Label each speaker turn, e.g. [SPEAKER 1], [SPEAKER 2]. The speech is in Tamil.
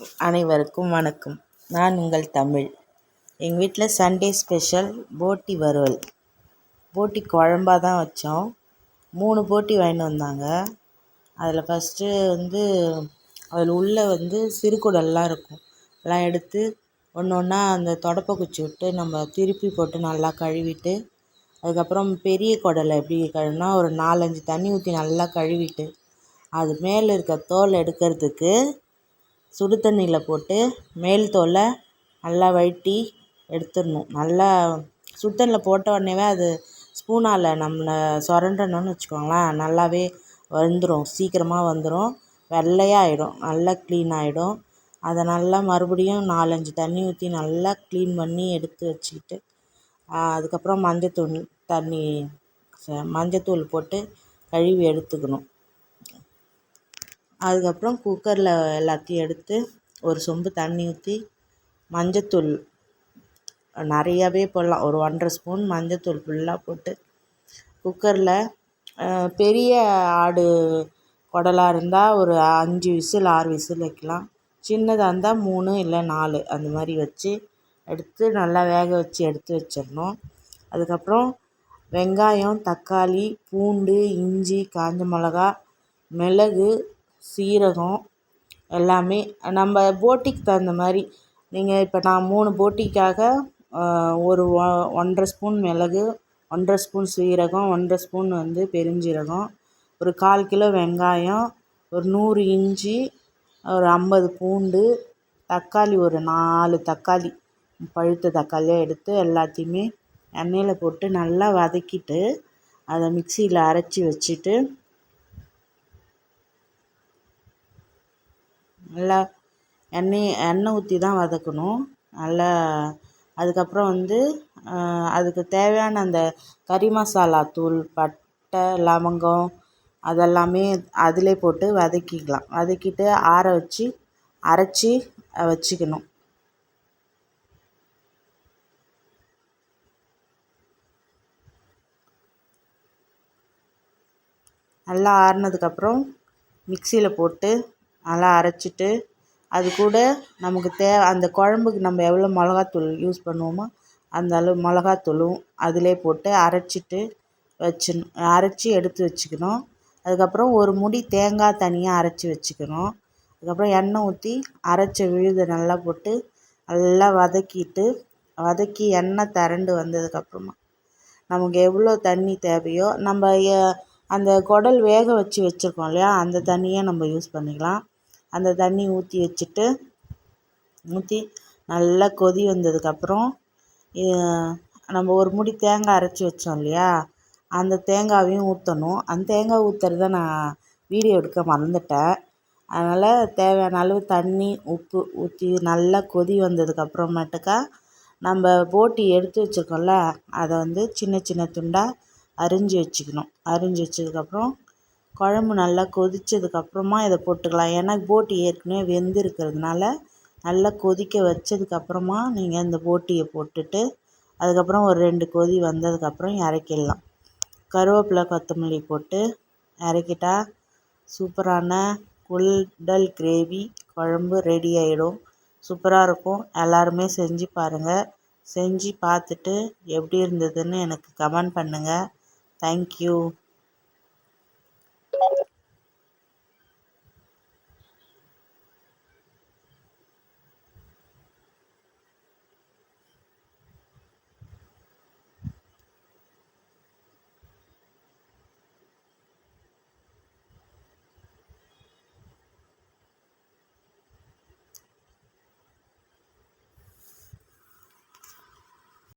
[SPEAKER 1] அனைவருக்கும் வணக்கம். நான் உங்கள் தமிழ். எங்கள் வீட்டில் சண்டே ஸ்பெஷல் போட்டி வறுவல். போட்டி குழம்பாக தான் வச்சோம். மூணு போட்டி வாங்கிட்டு வந்தாங்க. அதில் ஃபஸ்ட்டு வந்து அதில் உள்ளே வந்து சிறுகுடல்லாம் இருக்கும். எல்லாம் எடுத்து ஒன்று ஒன்றா அந்த தொடப்பை குச்சி விட்டு நம்ம திருப்பி போட்டு நல்லா கழுவிட்டு அதுக்கப்புறம் பெரிய குடலை எப்படி கழுவினா ஒரு நாலஞ்சு தண்ணி ஊற்றி நல்லா கழுவிட்டு அது மேலே இருக்க தோல் எடுக்கிறதுக்கு சுடு தண்ணியில் போட்டு மேல் தோலை நல்லா வழட்டி எடுத்துடணும். நல்லா சுடு தண்ணியில் போட்ட உடனேவே அது ஸ்பூனால் நம்மளை சுரண்டனோன்னு வச்சுக்கோங்களேன். நல்லாவே வந்துடும் சீக்கிரமாக வந்துடும் வெள்ளையாக ஆகிடும் நல்லா க்ளீன் ஆகிடும் அதை நல்லா மறுபடியும் நாலஞ்சு தண்ணி ஊற்றி நல்லா க்ளீன் பண்ணி எடுத்து வச்சுக்கிட்டு அதுக்கப்புறம் மஞ்சத்தூள் தண்ணி மஞ்சத்தூள் போட்டு கழுவி எடுத்துக்கணும். அதுக்கப்புறம் குக்கரில் எல்லாத்தையும் எடுத்து ஒரு சொம்பு தண்ணி ஊற்றி மஞ்சத்தூள் நிறையாவே போடலாம். ஒரு ஒன்றரை ஸ்பூன் மஞ்சத்தூள் ஃபுல்லாக போட்டு குக்கரில் பெரிய ஆடு குடலாக இருந்தால் ஒரு அஞ்சு விசில் ஆறு விசில் வைக்கலாம். சின்னதாக இருந்தால் மூணு இல்லை நாலு அந்த மாதிரி வச்சு எடுத்து நல்லா வேக வச்சு எடுத்து வச்சிடணும். அதுக்கப்புறம் வெங்காயம் தக்காளி பூண்டு இஞ்சி காஞ்ச மிளகா மிளகு சீரகம் எல்லாமே. நம்ம போட்டிக்கு தகுந்த மாதிரி நீங்கள் இப்போ நான் மூணு போட்டிக்காக ஒரு ஒ ஒன்றரை ஸ்பூன் மிளகு ஒன்றரை ஸ்பூன் சீரகம் ஒன்றரை ஸ்பூன் வந்து பெருஞ்சீரகம் ஒரு கால் கிலோ வெங்காயம் ஒரு நூறு இஞ்சி ஒரு ஐம்பது பூண்டு தக்காளி ஒரு நாலு தக்காளி பழுத்த தக்காளியாக எடுத்து எல்லாத்தையுமே எண்ணெயில் போட்டு நல்லா வதக்கிட்டு அதை மிக்சியில் அரைச்சி வச்சுட்டு நல்லா எண்ணெய் எண்ணெய் ஊற்றி தான் வதக்கணும். நல்லா அதுக்கப்புறம் வந்து அதுக்கு தேவையான அந்த கறி மசாலா தூள் பட்டை லவங்கம் அதெல்லாமே அதிலே போட்டு வதக்கிக்கலாம். வதக்கிட்டு ஆற வச்சு அரைச்சி வச்சுக்கணும். நல்லா ஆறுனதுக்கப்புறம் மிக்சியில் போட்டு நல்லா அரைச்சிட்டு அது கூட நமக்கு தேவை அந்த குழம்புக்கு நம்ம எவ்வளோ மிளகாத்தூள் யூஸ் பண்ணுவோமோ அந்த அளவு மிளகாத்தூளும் அதிலே போட்டு அரைச்சிட்டு வச்சிடணும் அரைச்சி எடுத்து வச்சுக்கணும். அதுக்கப்புறம் ஒரு முடி தேங்காய் தனியாக அரைச்சி வச்சுக்கணும். அதுக்கப்புறம் எண்ணெய் ஊற்றி அரைச்ச விழுதை நல்லா போட்டு நல்லா வதக்கிட்டு வதக்கி எண்ணெய் திரண்டு வந்ததுக்கப்புறமா நமக்கு எவ்வளோ தண்ணி தேவையோ நம்ம அந்த குடல் வேக வச்சு வச்சுருக்கோம் இல்லையா அந்த தண்ணியை நம்ம யூஸ் பண்ணிக்கலாம். அந்த தண்ணி ஊற்றி வச்சுட்டு ஊற்றி நல்லா கொதி வந்ததுக்கப்புறம் நம்ம ஒரு முடி தேங்காய் அரைச்சி வச்சோம் இல்லையா? அந்த தேங்காயையும் ஊற்றணும் அந்த தேங்காய் ஊற்றுறத நான் வீடியோ எடுக்க மறந்துட்டேன். அதனால் தேவையான அளவு தண்ணி உப்பு ஊற்றி நல்லா கொதி வந்ததுக்கப்புறமேட்டுக்கா நம்ம போட்டி எடுத்து வச்சுருக்கோம்ல அதை வந்து சின்ன சின்ன துண்டாக அரிஞ்சு வச்சுக்கணும். அரிஞ்சு வச்சதுக்கப்புறம் குழம்பு நல்லா கொதித்ததுக்கப்புறமா இதை போட்டுக்கலாம். ஏன்னா போட்டி ஏற்கனவே வெந்திருக்கிறதுனால நல்லா கொதிக்க வச்சதுக்கப்புறமா நீங்கள் இந்த போட்டியை போட்டுட்டு அதுக்கப்புறம் ஒரு ரெண்டு கொதி வந்ததுக்கப்புறம் இறக்கிடலாம். கருவேப்பிலை கொத்தமல்லி போட்டு இறக்கிட்டா சூப்பரான குடல் கிரேவி குழம்பு ரெடி ஆகிடும் சூப்பராக இருக்கும். எல்லாருமே செஞ்சு பாருங்கள் செஞ்சு பார்த்துட்டு எப்படி இருந்ததுன்னு எனக்கு கமெண்ட் பண்ணுங்கள் தேங்க்யூ